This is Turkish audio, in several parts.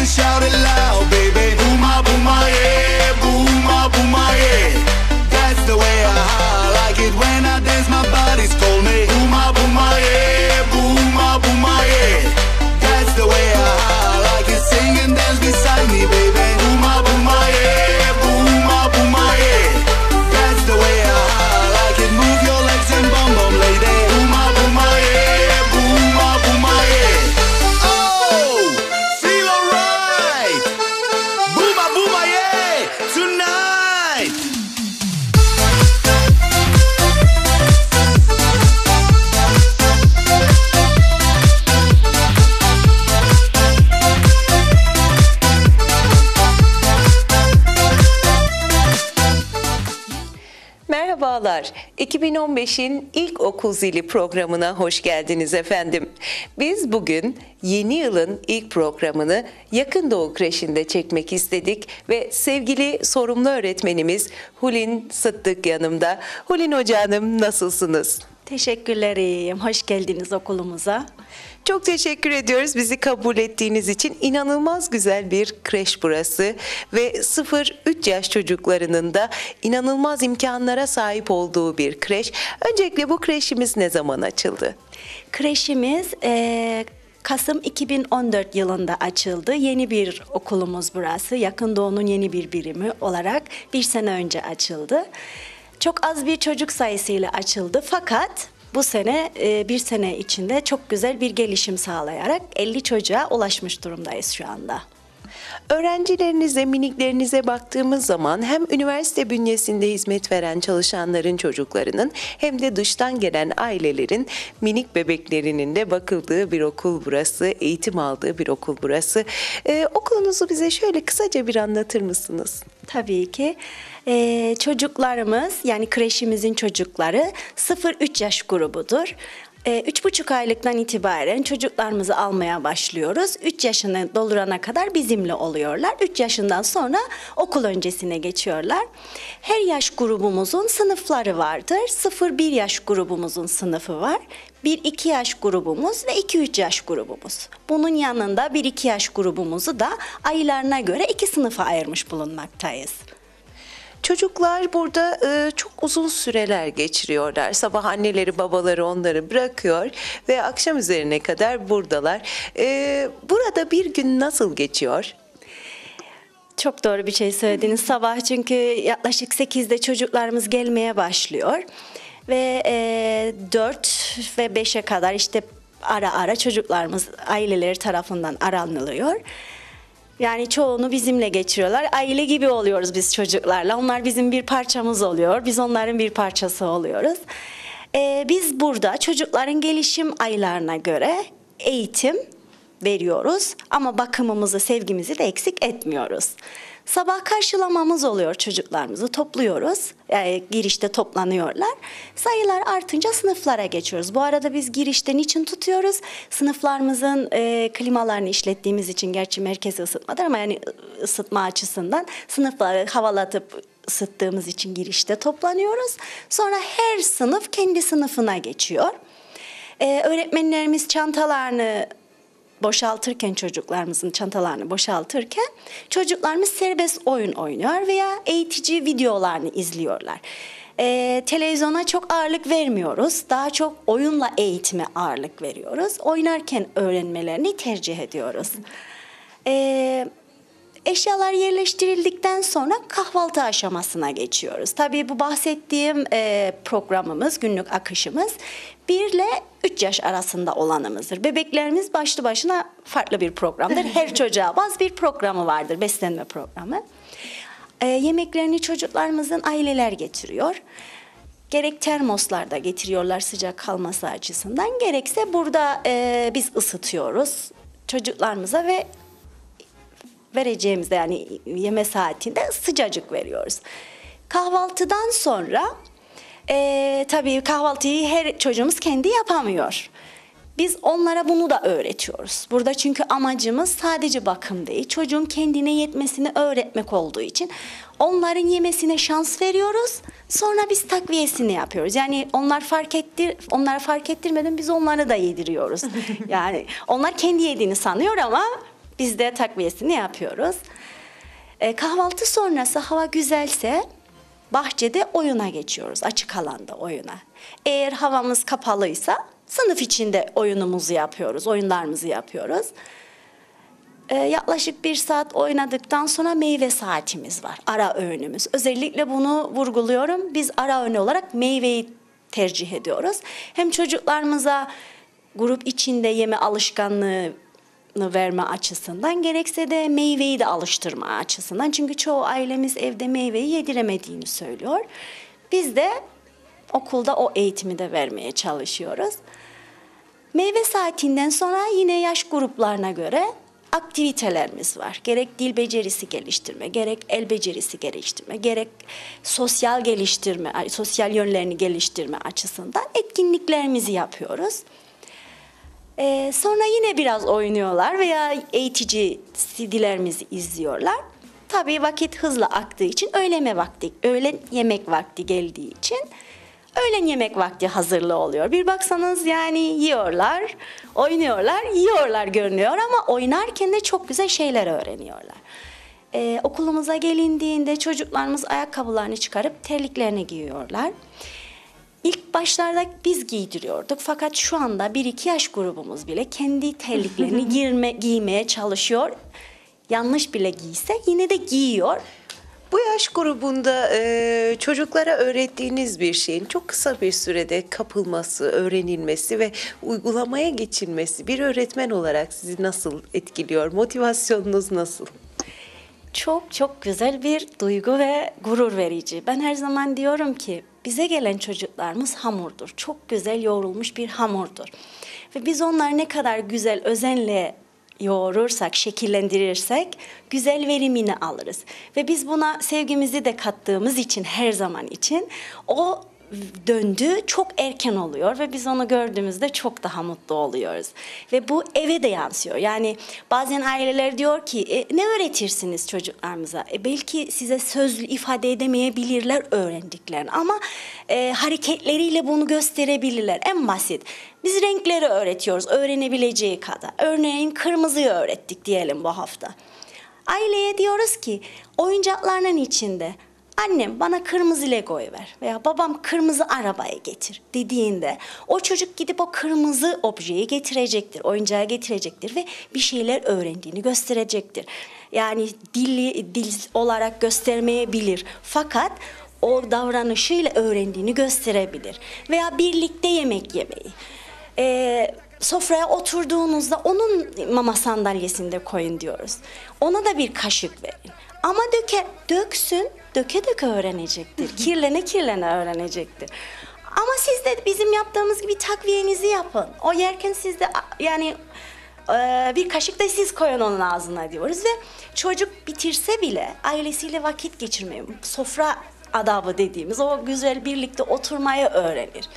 and shout it loud, baby. 2015'in ilk okul zili programına hoş geldiniz efendim. Biz bugün yeni yılın ilk programını Yakın Doğu Kreşi'nde çekmek istedik ve sevgili sorumlu öğretmenimiz Hulin Sıddık yanımda. Hulin Hoca nasılsınız? Teşekkürlerim. Hoş geldiniz okulumuza. Çok teşekkür ediyoruz bizi kabul ettiğiniz için. İnanılmaz güzel bir kreş burası ve 0-3 yaş çocuklarının da inanılmaz imkanlara sahip olduğu bir kreş. Öncelikle bu kreşimiz ne zaman açıldı? Kreşimiz eee, Kasım 2014 yılında açıldı. Yeni bir okulumuz burası. Yakın Doğu'nun yeni bir birimi olarak bir sene önce açıldı. Çok az bir çocuk sayısıyla açıldı fakat bu sene eee, bir sene içinde çok güzel bir gelişim sağlayarak 50 çocuğa ulaşmış durumdayız şu anda. Öğrencilerinize, miniklerinize baktığımız zaman hem üniversite bünyesinde hizmet veren çalışanların çocuklarının hem de dıştan gelen ailelerin minik bebeklerinin de bakıldığı bir okul burası, eğitim aldığı bir okul burası. Ee, okulunuzu bize şöyle kısaca bir anlatır mısınız? Tabii ki. Ee, çocuklarımız yani kreşimizin çocukları 0-3 yaş grubudur. Ee, Üç buçuk aylıktan itibaren çocuklarımızı almaya başlıyoruz. 3 yaşını doldurana kadar bizimle oluyorlar. 3 yaşından sonra okul öncesine geçiyorlar. Her yaş grubumuzun sınıfları vardır. 0-1 yaş grubumuzun sınıfı var. 1-2 yaş grubumuz ve 2-3 yaş grubumuz. Bunun yanında 1-2 yaş grubumuzu da aylarına göre iki sınıfa ayırmış bulunmaktayız. Çocuklar burada e, çok uzun süreler geçiriyorlar. Sabah anneleri babaları onları bırakıyor ve akşam üzerine kadar buradalar. E, burada bir gün nasıl geçiyor? Çok doğru bir şey söylediniz. Sabah çünkü yaklaşık 8'de çocuklarımız gelmeye başlıyor. Ve e, 4 ve 5'e kadar işte ara ara çocuklarımız aileleri tarafından aranılıyor. Yani çoğunu bizimle geçiriyorlar. Aile gibi oluyoruz biz çocuklarla. Onlar bizim bir parçamız oluyor. Biz onların bir parçası oluyoruz. E, biz burada çocukların gelişim aylarına göre eğitim veriyoruz ama bakımımızı, sevgimizi de eksik etmiyoruz. Sabah karşılamamız oluyor çocuklarımızı topluyoruz. Yani girişte toplanıyorlar. Sayılar artınca sınıflara geçiyoruz. Bu arada biz girişte niçin tutuyoruz? Sınıflarımızın e, klimalarını işlettiğimiz için gerçi merkezi ısıtmadır ama yani ısıtma açısından sınıfları havalatıp ısıttığımız için girişte toplanıyoruz. Sonra her sınıf kendi sınıfına geçiyor. Ee, öğretmenlerimiz çantalarını boşaltırken çocuklarımızın çantalarını boşaltırken çocuklarımız serbest oyun oynuyor veya eğitici videolarını izliyorlar. Ee, televizyona çok ağırlık vermiyoruz. Daha çok oyunla eğitime ağırlık veriyoruz. Oynarken öğrenmelerini tercih ediyoruz. Ee, Eşyalar yerleştirildikten sonra kahvaltı aşamasına geçiyoruz. Tabii bu bahsettiğim e, programımız, günlük akışımız 1 ile 3 yaş arasında olanımızdır. Bebeklerimiz başlı başına farklı bir programdır. Her çocuğa baz bir programı vardır, beslenme programı. E, yemeklerini çocuklarımızın aileler getiriyor. Gerek termoslarda getiriyorlar sıcak kalması açısından, gerekse burada e, biz ısıtıyoruz çocuklarımıza ve vereceğimizde yani yeme saatinde sıcacık veriyoruz. Kahvaltıdan sonra e, tabii kahvaltıyı her çocuğumuz kendi yapamıyor. Biz onlara bunu da öğretiyoruz. Burada çünkü amacımız sadece bakım değil, çocuğun kendine yetmesini öğretmek olduğu için onların yemesine şans veriyoruz. Sonra biz takviyesini yapıyoruz. Yani onlar fark ettir, onlar fark ettirmeden biz onları da yediriyoruz. yani onlar kendi yediğini sanıyor ama Biz de takviyesini yapıyoruz. E, kahvaltı sonrası hava güzelse bahçede oyuna geçiyoruz. Açık alanda oyuna. Eğer havamız kapalıysa sınıf içinde oyunumuzu yapıyoruz, oyunlarımızı yapıyoruz. E, yaklaşık bir saat oynadıktan sonra meyve saatimiz var. Ara öğünümüz. Özellikle bunu vurguluyorum. Biz ara öğün olarak meyveyi tercih ediyoruz. Hem çocuklarımıza grup içinde yeme alışkanlığı verme açısından gerekse de meyveyi de alıştırma açısından. Çünkü çoğu ailemiz evde meyveyi yediremediğini söylüyor. Biz de okulda o eğitimi de vermeye çalışıyoruz. Meyve saatinden sonra yine yaş gruplarına göre aktivitelerimiz var. Gerek dil becerisi geliştirme, gerek el becerisi geliştirme, gerek sosyal geliştirme, sosyal yönlerini geliştirme açısından etkinliklerimizi yapıyoruz. Ee, sonra yine biraz oynuyorlar veya eğitici CD'lerimizi izliyorlar. Tabii vakit hızla aktığı için öğleme vakti, öğlen yemek vakti geldiği için öğlen yemek vakti hazırlığı oluyor. Bir baksanız yani yiyorlar, oynuyorlar, yiyorlar görünüyor ama oynarken de çok güzel şeyler öğreniyorlar. Ee, okulumuza gelindiğinde çocuklarımız ayakkabılarını çıkarıp terliklerini giyiyorlar. İlk başlarda biz giydiriyorduk fakat şu anda 1-2 yaş grubumuz bile kendi terliklerini girme, giymeye çalışıyor. Yanlış bile giyse yine de giyiyor. Bu yaş grubunda e, çocuklara öğrettiğiniz bir şeyin çok kısa bir sürede kapılması, öğrenilmesi ve uygulamaya geçilmesi bir öğretmen olarak sizi nasıl etkiliyor? Motivasyonunuz nasıl? Çok çok güzel bir duygu ve gurur verici. Ben her zaman diyorum ki bize gelen çocuklarımız hamurdur. Çok güzel yoğrulmuş bir hamurdur. Ve biz onları ne kadar güzel özenle yoğurursak, şekillendirirsek güzel verimini alırız. Ve biz buna sevgimizi de kattığımız için her zaman için o döndü çok erken oluyor ve biz onu gördüğümüzde çok daha mutlu oluyoruz. Ve bu eve de yansıyor. Yani bazen aileler diyor ki e, ne öğretirsiniz çocuklarımıza? E, belki size sözlü ifade edemeyebilirler öğrendiklerini ama e, hareketleriyle bunu gösterebilirler. En basit. Biz renkleri öğretiyoruz öğrenebileceği kadar. Örneğin kırmızıyı öğrettik diyelim bu hafta. Aileye diyoruz ki oyuncaklarının içinde annem bana kırmızı Lego'yu ver veya babam kırmızı arabayı getir dediğinde o çocuk gidip o kırmızı objeyi getirecektir, oyuncağı getirecektir ve bir şeyler öğrendiğini gösterecektir. Yani dili dil olarak göstermeyebilir fakat o davranışıyla öğrendiğini gösterebilir. Veya birlikte yemek yemeyi. Ee, sofraya oturduğunuzda onun mama sandalyesinde koyun diyoruz. Ona da bir kaşık verin. Ama döke, döksün, döke döke öğrenecektir. kirlene kirlene öğrenecektir. Ama siz de bizim yaptığımız gibi takviyenizi yapın. O yerken siz de yani e, bir kaşık da siz koyun onun ağzına diyoruz ve çocuk bitirse bile ailesiyle vakit geçirmeyi, sofra adabı dediğimiz o güzel birlikte oturmayı öğrenir.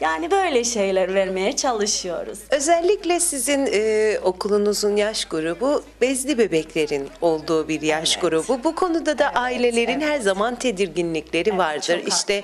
Yani böyle şeyler vermeye çalışıyoruz. Özellikle sizin e, okulunuzun yaş grubu bezli bebeklerin olduğu bir yaş Evet. grubu. Bu konuda da ailelerin her zaman tedirginlikleri vardır. çok İşte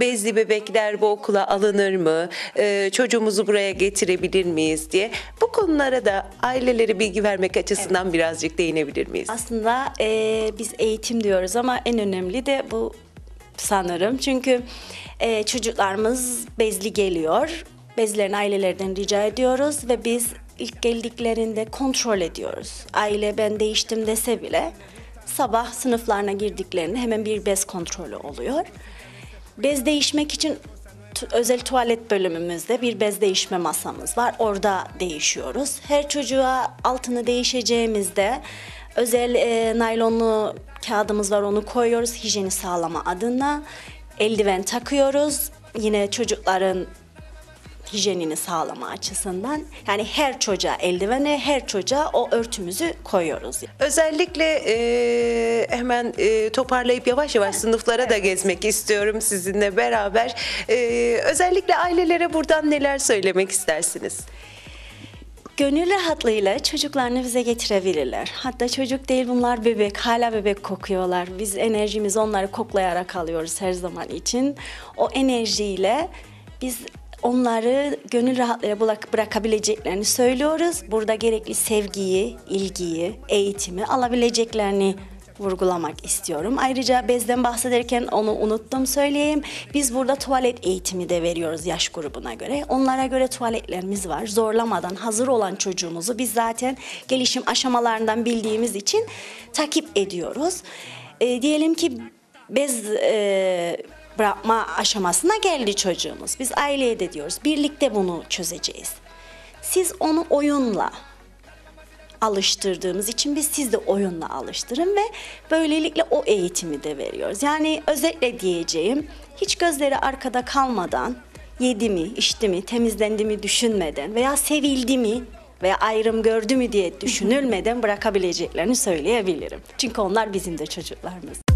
bezli bebekler bu okula alınır mı? E, çocuğumuzu buraya getirebilir miyiz diye. Bu konulara da ailelere bilgi vermek açısından birazcık değinebilir miyiz? Aslında e, biz eğitim diyoruz ama en önemli de bu sanırım. Çünkü e, çocuklarımız bezli geliyor. Bezlerin ailelerden rica ediyoruz ve biz ilk geldiklerinde kontrol ediyoruz. Aile ben değiştim dese bile sabah sınıflarına girdiklerinde hemen bir bez kontrolü oluyor. Bez değişmek için özel tuvalet bölümümüzde bir bez değişme masamız var. Orada değişiyoruz. Her çocuğa altını değişeceğimizde özel e, naylonlu kağıdımız var onu koyuyoruz hijyeni sağlama adına. Eldiven takıyoruz. Yine çocukların hijyenini sağlama açısından. Yani her çocuğa eldivene, her çocuğa o örtümüzü koyuyoruz. Özellikle e, hemen e, toparlayıp yavaş yavaş sınıflara da gezmek istiyorum sizinle beraber. E, özellikle ailelere buradan neler söylemek istersiniz? Gönül rahatlığıyla çocuklarını bize getirebilirler. Hatta çocuk değil bunlar bebek, hala bebek kokuyorlar. Biz enerjimizi onları koklayarak alıyoruz her zaman için. O enerjiyle biz onları gönül rahatlığı bırak- bırakabileceklerini söylüyoruz. Burada gerekli sevgiyi, ilgiyi, eğitimi alabileceklerini vurgulamak istiyorum. Ayrıca bezden bahsederken onu unuttum söyleyeyim. Biz burada tuvalet eğitimi de veriyoruz yaş grubuna göre. Onlara göre tuvaletlerimiz var. Zorlamadan hazır olan çocuğumuzu biz zaten gelişim aşamalarından bildiğimiz için takip ediyoruz. E, diyelim ki bez e, bırakma aşamasına geldi çocuğumuz. Biz aileye de diyoruz. Birlikte bunu çözeceğiz. Siz onu oyunla, alıştırdığımız için biz siz de oyunla alıştırın ve böylelikle o eğitimi de veriyoruz. Yani özetle diyeceğim hiç gözleri arkada kalmadan yedi mi, içti mi, temizlendi mi düşünmeden veya sevildi mi veya ayrım gördü mü diye düşünülmeden bırakabileceklerini söyleyebilirim. Çünkü onlar bizim de çocuklarımız.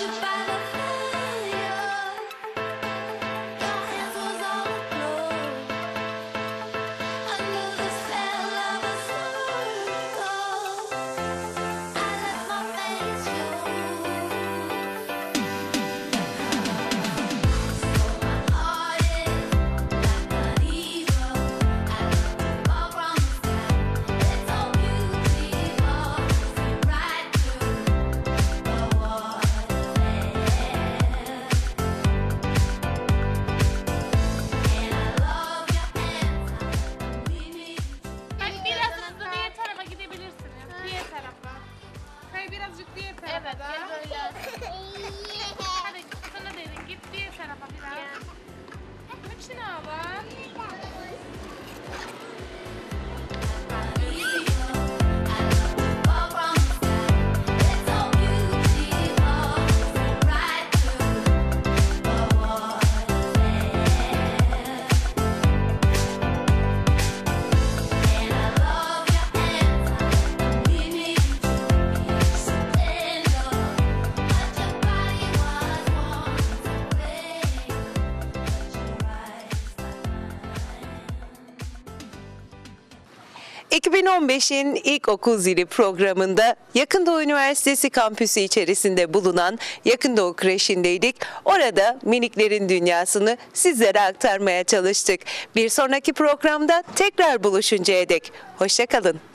you by. 2015'in ilk okul zili programında Yakın Doğu Üniversitesi kampüsü içerisinde bulunan Yakın Doğu Kreşi'ndeydik. Orada miniklerin dünyasını sizlere aktarmaya çalıştık. Bir sonraki programda tekrar buluşuncaya dek. Hoşçakalın.